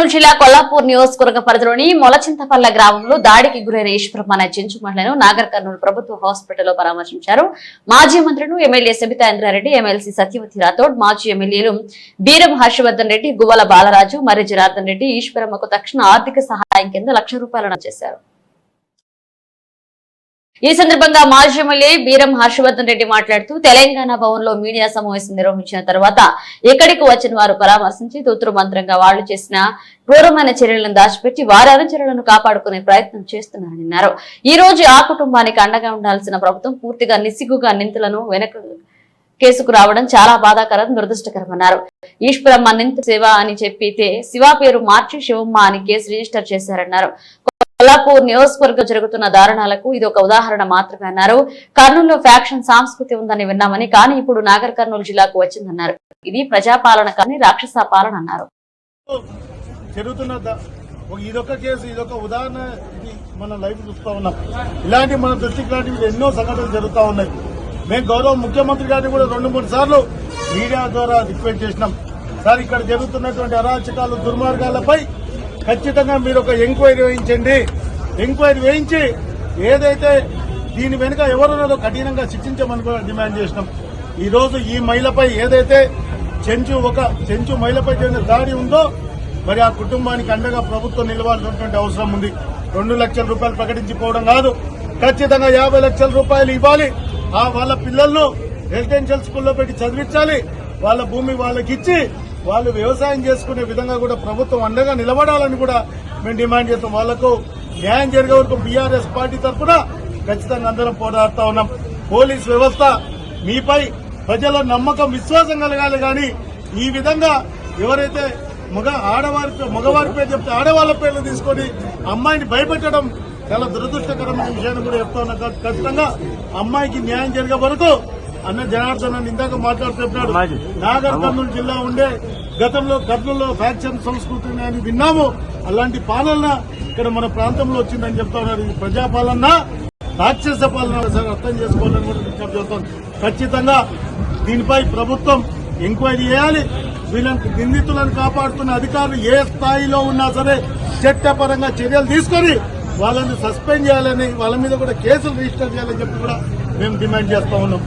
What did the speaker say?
కర్నూలు జిల్లా కొల్లాపూర్ నియోజకవర్గ పరిధిలోని మొలచింతపల్ల గ్రామంలో దాడికి గురైన ఈశ్వరం అనే చెంచు మహిళను నాగర్ కర్నూలు ప్రభుత్వ హాస్పిటల్లో పరామర్శించారు. మాజీ మంత్రులు ఎమ్మెల్యే సబితా ఇంద్రారెడ్డి ఎమ్మెల్సీ సత్యవతి రాథోడ్ మాజీ ఎమ్మెల్యేలు బీరం హర్షవర్ధన్ రెడ్డి గువ్వల బాలరాజు మర్రి జనార్దన్ రెడ్డి ఈశ్వరమ్మకు తక్షణ ఆర్థిక సహాయం కింద లక్ష రూపాయలను చేశారు. ఈ సందర్భంగా మాజీ ఎమ్మెల్యే బీరం హర్షవర్ధన్ రెడ్డి మాట్లాడుతూ తెలంగాణ భవన్లో మీడియా సమావేశం నిర్వహించిన తర్వాత ఇక్కడికి వచ్చిన వారు పరామర్శించి తూతురు మంత్రంగా వాళ్ళు చేసిన క్రూరమైన చర్యలను దాచిపెట్టి వారి అనుచరులను కాపాడుకునే ప్రయత్నం చేస్తున్నారని అన్నారు. ఈ రోజు ఆ కుటుంబానికి అండగా ఉండాల్సిన ప్రభుత్వం పూర్తిగా నిసిగ్గుగా నిందితులను వెనక కేసుకు రావడం చాలా బాధాకరం దురదృష్టకరమన్నారు ఈశ్వరమ్మ నింత శివ అని చెప్పితే శివ పేరు మార్చి శివమ్మ అని కేసు రిజిస్టర్ చేశారన్నారు. కొల్లాపూర్ నియోజకవర్గం జరుగుతున్న దారుణాలకు ఇది ఒక ఉదాహరణ మాత్రమే అన్నారు. కర్నూలులో ఫ్యాక్షన్ సంస్కృతి ఉందని విన్నామని కానీ ఇప్పుడు నాగర్ కర్నూలు జిల్లాకు వచ్చిందన్నారు. ఇది ప్రజాపాలన కానీ రాక్షస పాలన అన్నారు. జరుగుతున్న ఒక- ఇదొక కేసు ఇదొక ఉదాహరణ ఇది మన లైఫ్ చూస్తా ఉన్నాం. ఇలాంటి మన దృష్టికి లాంటివి ఎన్నో సంఘటనలు జరుగుతూ ఉన్నాయి. మేము గౌరవ ముఖ్యమంత్రి గారిని కూడా రెండు మూడు సార్లు మీడియా ద్వారా రిక్వెస్ట్ చేసినాం. సార్ ఇక్కడ జరుగుతున్నటువంటి అరాచకాలు దుర్మార్గాలపై ఖచ్చితంగా మీరు ఒక ఎంక్వైరీ వేయించండి. ఎంక్వైరీ వేయించి ఏదైతే దీని వెనుక ఎవరున్నదో కఠినంగా శిక్షించమని కూడా డిమాండ్ చేసినాం. ఈరోజు ఈ మహిళపై ఏదైతే చెంచు ఒక చెంచు మహిళపై జరిగిన దాడి ఉందో మరి ఆ కుటుంబానికి అండగా ప్రభుత్వం నిలవాల్సినటువంటి అవసరం ఉంది. రెండు లక్షల రూపాయలు ప్రకటించిపోవడం కాదు. ఖచ్చితంగా యాభై లక్షల రూపాయలు ఇవ్వాలి. ఆ వాళ్ళ పిల్లలను రెసిడెన్షియల్ స్కూల్లో పెట్టి చదివించాలి. వాళ్ళ భూమి వాళ్ళకి ఇచ్చి వాళ్ళు వ్యవసాయం చేసుకునే విధంగా కూడా ప్రభుత్వం అండగా నిలబడాలని కూడా మేము డిమాండ్ చేస్తాం. వాళ్ళకు న్యాయం జరిగే వరకు బీఆర్ఎస్ పార్టీ తరఫున ఖచ్చితంగా అందరం పోరాడుతా ఉన్నాం. పోలీస్ వ్యవస్థ మీపై ప్రజల నమ్మకం విశ్వాసం కలగాలి కానీ ఈ విధంగా ఎవరైతే మగ ఆడవారి మగవారి పేరు చెప్తే ఆడవాళ్ళ పేర్లు తీసుకొని అమ్మాయిని భయపెట్టడం చాలా దురదృష్టకరమైన విషయాన్ని కూడా చెప్తా ఉన్నా. ఖచ్చితంగా అమ్మాయికి న్యాయం జరిగే వరకు అన్న జనార్దన్ అని ఇందాక మాట్లాడుతున్నాడు నాగర్ కర్నూలు జిల్లా ఉండే గతంలో కర్నూలులో ఫ్యాక్షన్ సంస్కృతి అని విన్నాము. అలాంటి పాలన ఇక్కడ మన ప్రాంతంలో వచ్చిందని చెప్తా ఉన్నారు. ఇది ప్రజాపాలన రాక్షస పాలన సార్ అర్థం చేసుకోవాలని కూడా విజ్ఞప్తి చేస్తాం. ఖచ్చితంగా దీనిపై ప్రభుత్వం ఎంక్వైరీ చేయాలి. వీళ్ళని నిందితులను కాపాడుతున్న అధికారులు ఏ స్థాయిలో ఉన్నా సరే చట్టపరంగా చర్యలు తీసుకొని వాళ్ళని సస్పెండ్ చేయాలని వాళ్ళ మీద కూడా కేసులు రిజిస్టర్ చేయాలని చెప్పి కూడా మేము డిమాండ్ చేస్తా ఉన్నాం.